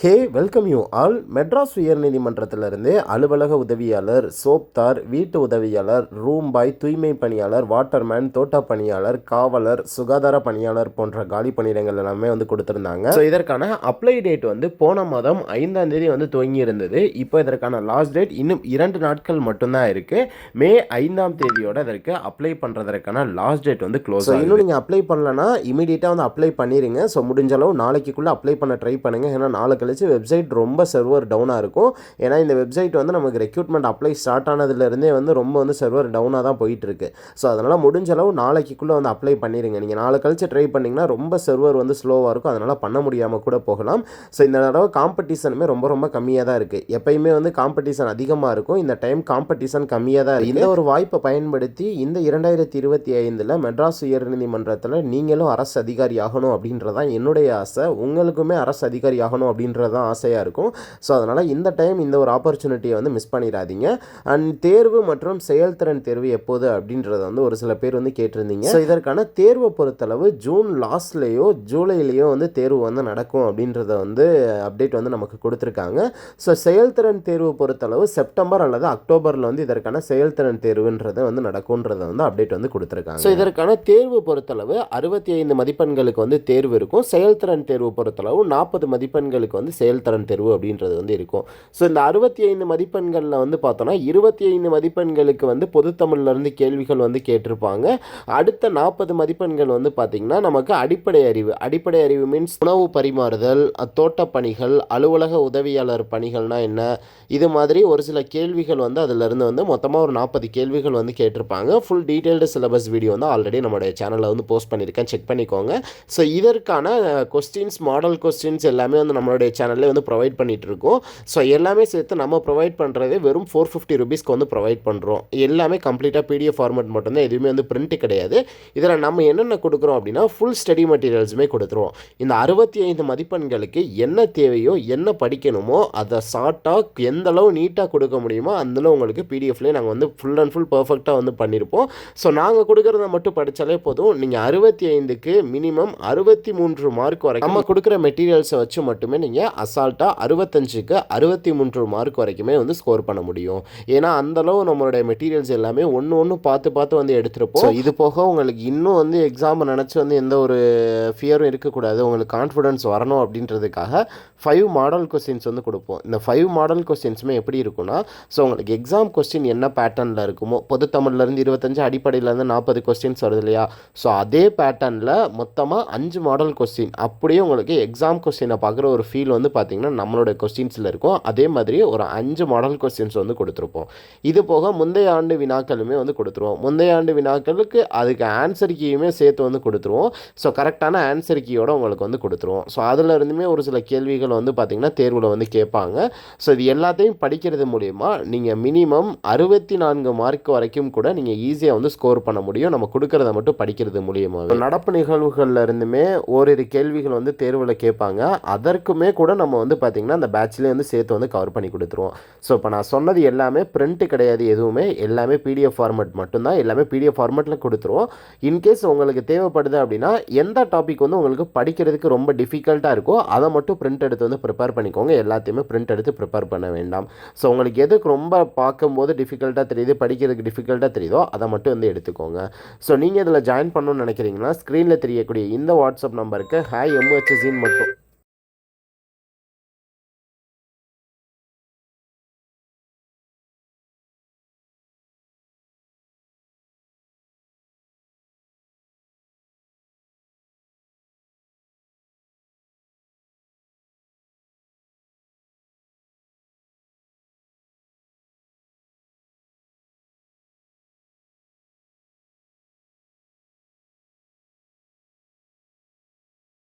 Hey welcome you all. Madras உயர்நீதிமன்றத்திலிருந்து அலுவலக உதவியாளர் சோப்தார் வீட்டு உதவியாளர் ரூம் பாய் தூய்மை பணியாளர் வாட்டர்மேன் தோட்ட பணியாளர் காவலர் சுகாதார பணியாளர் போன்ற காலி பணியிடங்கள் எல்லாமே வந்து கொடுத்துருந்தாங்க. ஸோ இதற்கான அப்ளை டேட் வந்து போன மாதம் ஐந்தாம் தேதி வந்து துவங்கி இருந்தது. இப்போ இதற்கான லாஸ்ட் டேட் இன்னும் இரண்டு நாட்கள் மட்டும்தான் இருக்கு. மே ஐந்தாம் தேதியோட இதற்கு அப்ளை பண்ணுறதற்கான லாஸ்ட் டேட் வந்து க்ளோஸ் இன்னும் நீங்கள் அப்ளை பண்ணலன்னா இமீடியட்டாக வந்து அப்ளை பண்ணிடுங்க ஸோ முடிஞ்ச அளவு நாளைக்குள்ளே அப்ளை பண்ண ட்ரை பண்ணுங்க. ஏன்னா நாளை கழித்து வெப்சைட் ரொம்ப சர்வர் டவுனாக இருக்கும். ஏன்னா இந்த வெப்சைட் வந்து நமக்கு ரெக்ரூட்மெண்ட் அப்ளை ஸ்டார்ட் ஆனதுலேருந்தே வந்து ரொம்ப வந்து சர்வர் டவுனாக தான் போயிட்டுருக்கு. ஸோ அதனால் முடிஞ்ச அளவு நாளைக்குள்ளே வந்து அப்ளை பண்ணிடுங்க நீங்கள் நாளை கழிச்சு ட்ரை பண்ணிங்கன்னா ரொம்ப சர்வர் வந்து ஸ்லோவாக இருக்கும். அதனால் பண்ண முடியாமல் கூட போகலாம். ஸோ இந்த தடவை காம்படிஷனுமே ரொம்ப ரொம்ப கம்மியாக தான் இருக்குது எப்பயுமே வந்து காம்படிஷன் அதிகமாக இருக்கும். இந்த டைம் காம்படிஷன் கம்மியாக தான் இருக்குது இந்த ஒரு வாய்ப்பை பயன்படுத்தி இந்த இரண்டாயிரத்தி இருபத்தி ஐந்தில் மெட்ராஸ் உயர்நீதிமன்றத்தில் நீங்களும் அரசு அதிகாரி ஆகணும் அப்படின்றதான் என்னுடைய ஆசை. உங்களுக்குமே அரசு அதிகாரி ஆகணும் அப்படின்றது தான் ஆசையாக இருக்கும். ஸோ அதனால் இந்த டைம் இந்த ஒரு ஆப்பர்ச்சுனிட்டியை வந்து மிஸ் பண்ணிடாதீங்க. அண்ட் தேர்வு மற்றும் செயல்திறன் தேர்வு எப்போது அப்படின்றத வந்து ஒரு சில பேர் வந்து கேட்டிருந்தீங்க. ஸோ இதற்கான தேர்வை பொறுத்தளவு ஜூன் லாஸ்ட்லேயோ ஜூலைலேயோ வந்து தேர்வு வந்து நடக்கும் அப்படின்றத வந்து அப்டேட் வந்து நமக்கு கொடுத்துருக்காங்க. ஸோ செயல்திறன் தேர்வு பொறுத்தளவு செப்டம்பர் அல்லது அக்டோபரில் வந்து இதற்கான செயல்திறன் தேர்வுன்றது வந்து நடக்கும்ன்றத வந்து அப்டேட் வந்து கொடுத்துருக்காங்க. ஸோ இதற்கான தேர்வு பொறுத்தளவு அறுபத்தி ஐந்து மதிப்பெண்களுக்கு வந்து தேர்வு இருக்கும். செயல்திறன் தேர்வு பொறுத்தளவு நாற்பது மதிப்பெண்களுக்கு வந்து செயல்திறன் தேர்வு அப்படின்றது வந்து இருக்கும். ஸோ இந்த அறுபத்தி ஐந்து மதிப்பெண்களில் வந்து பார்த்தோன்னா இருபத்தி ஐந்து மதிப்பெண்களுக்கு வந்து பொதுத்தமிழ்லேருந்து கேள்விகள் வந்து கேட்டிருப்பாங்க. அடுத்த நாற்பது மதிப்பெண்கள் வந்து பார்த்திங்கன்னா நமக்கு அடிப்படை அறிவு. அடிப்படை அறிவு மீன்ஸ் உணவு பரிமாறுதல் தோட்டப் பணிகள் அலுவலக உதவியாளர் பணிகள்னால் என்ன? இது மாதிரி ஒரு சில கேள்விகள் வந்து அதிலிருந்து வந்து மொத்தமாக ஒரு நாற்பது கேள்விகள் வந்து கேட்டிருப்பாங்க. ஃபுல் டீட்டெயில்டு சிலபஸ் வீடியோ வந்து ஆல்ரெடி நம்மளுடைய சேனலில் வந்து போஸ்ட் பண்ணியிருக்கேன். செக் பண்ணிக்கோங்க. ஸோ இதற்கான கொஸ்டின்ஸ் மாடல் கொஸ்டின்ஸ் எல்லாமே வந்து நம்மளுடைய சேனல்லே வந்து ப்ரொவைட் பண்ணிட்டு இருக்கோம் ஸோ எல்லாமே சேர்த்து நம்ம ப்ரொவைட் பண்ணுறதே வெறும் ஃபோர் ஃபிஃப்டி ருபீஸ்க்கு வந்து ப்ரொவைட் பண்ணுறோம் எல்லாமே கம்ப்ளீட்டாக பிடிஎஃப் ஃபார்மேட் மட்டும்தான் எதுவுமே வந்து பிரிண்ட்டு கிடையாது. இதில் நம்ம என்னென்ன கொடுக்குறோம் அப்படின்னா ஃபுல் ஸ்டடி மெட்டீரியல்ஸுமே கொடுத்துருவோம். இந்த அறுபத்தி ஐந்து மதிப்பெண்களுக்கு என்ன தேவையோ என்ன படிக்கணுமோ அதை ஷார்ட்டாக எந்த அளவு நீட்டாக கொடுக்க முடியுமோ அந்தளவு உங்களுக்கு பிடிஎஃப்லேயே நாங்கள் வந்து ஃபுல் அண்ட் ஃபுல் பர்ஃபெக்டாக வந்து பண்ணியிருப்போம் ஸோ நாங்கள் கொடுக்குறத மட்டும் படித்தாலே போதும். நீங்கள் அறுபத்தி ஐந்துக்கு மினிமம் அறுபத்தி மூன்று மார்க் வரைக்கும் நம்ம கொடுக்குற மெட்டீரியல்ஸை வச்சு மட்டுமே நீங்கள் அசால்ட்டாக அறுபத்தஞ்சுக்கு அறுபத்தி மூன்று மார்க் வரைக்குமே வந்து ஸ்கோர் பண்ண முடியும். ஏன்னா அந்தளவு நம்மளுடைய மெட்டீரியல்ஸ் எல்லாமே ஒன்று ஒன்று பார்த்து பார்த்து வந்து எடுத்துருப்போம். இது போக உங்களுக்கு இன்னும் வந்து எக்ஸாம் நினச்சி வந்து எந்த ஒரு ஃபியரும் இருக்கக்கூடாது. உங்களுக்கு கான்ஃபிடன்ஸ் வரணும் அப்படின்றதுக்காக ஃபைவ் மாடல் கொஸ்டின்ஸ் வந்து கொடுப்போம். இந்த ஃபைவ் மாடல் கொஸ்டின்ஸுமே எப்படி இருக்குன்னா ஸோ உங்களுக்கு எக்ஸாம் கொஸ்டின் என்ன பேட்டர்னில் இருக்குமோ பொது தமிழ்லேருந்து இருபத்தஞ்சு அடிப்படையிலேருந்து நாற்பது கொஸ்டின்ஸ் வருது இல்லையா? ஸோ அதே பேட்டர்னில் மொத்தமாக அஞ்சு மாடல் கொஸ்டின் அப்படியே உங்களுக்கு எக்ஸாம் கொஸ்டினை பார்க்குற ஒரு ஃபீல் வந்து வந்து பார்த்திங்கன்னா நம்மளோட கொஸ்டின்ஸில் இருக்கும். அதே மாதிரி ஒரு அஞ்சு மாடல் கொஸ்டின்ஸ் வந்து கொடுத்துருப்போம். இது போக முந்தைய ஆண்டு வினாக்களுமே வந்து கொடுத்துருவோம். முந்தைய ஆண்டு வினாக்களுக்கு அதுக்கு ஆன்சர் கீயுமே சேர்த்து வந்து கொடுத்துருவோம். ஸோ கரெக்டான ஆன்சர் கீயோட உங்களுக்கு வந்து கொடுத்துருவோம். ஸோ அதில் இருந்துமே ஒரு சில கேள்விகள் வந்து பார்த்திங்கன்னா தேர்வில் வந்து கேட்பாங்க. ஸோ இது எல்லாத்தையும் படிக்கிறது மூலிமா நீங்கள் மினிமம் அறுபத்தி நான்கு மார்க் வரைக்கும் கூட நீங்கள் ஈஸியாக வந்து ஸ்கோர் பண்ண முடியும். நம்ம கொடுக்கறத மட்டும் படிக்கிறது மூலியமாக நடப்பு நிகழ்வுகளில் இருந்துமே ஓரிரு கேள்விகள் வந்து தேர்வில் கேட்பாங்க. அதற்குமே கூட நம்ம வந்து பார்த்திங்கன்னா அந்த பேட்ச்லேயே வந்து சேர்த்து வந்து கவர் பண்ணி கொடுத்துருவோம். ஸோ இப்போ நான் சொன்னது எல்லாமே பிரிண்ட்டு கிடையாது எதுவுமே. எல்லாமே பிடிஎஃப் ஃபார்மேட் மட்டும்தான். எல்லாமே பிடிஎஃப் ஃபார்மேட்டில் கொடுத்துருவோம். இன்கேஸ் உங்களுக்கு தேவைப்படுது அப்படின்னா எந்த டாபிக் வந்து உங்களுக்கு படிக்கிறதுக்கு ரொம்ப டிஃபிகல்ட்டாக இருக்கோ அதை மட்டும் பிரிண்ட் எடுத்து வந்து ப்ரிப்பேர் பண்ணிக்கோங்க. எல்லாத்தையுமே பிரிண்ட் எடுத்து ப்ரிப்பேர் பண்ண வேண்டாம். ஸோ உங்களுக்கு எதுக்கு ரொம்ப பார்க்கும்போது டிஃபிகல்ட்டாக தெரியுது படிக்கிறதுக்கு டிஃபிகல்ட்டாக தெரியுதோ அதை மட்டும் வந்து எடுத்துக்கோங்க. ஸோ நீங்கள் இதில் ஜாயின் பண்ணணும்னு நினைக்கிறீங்கன்னா ஸ்க்ரீனில் தெரியக்கூடிய இந்த வாட்ஸ்அப் நம்பருக்கு ஹாய் எம்ஹெச்எஸ்சின்னு மட்டும்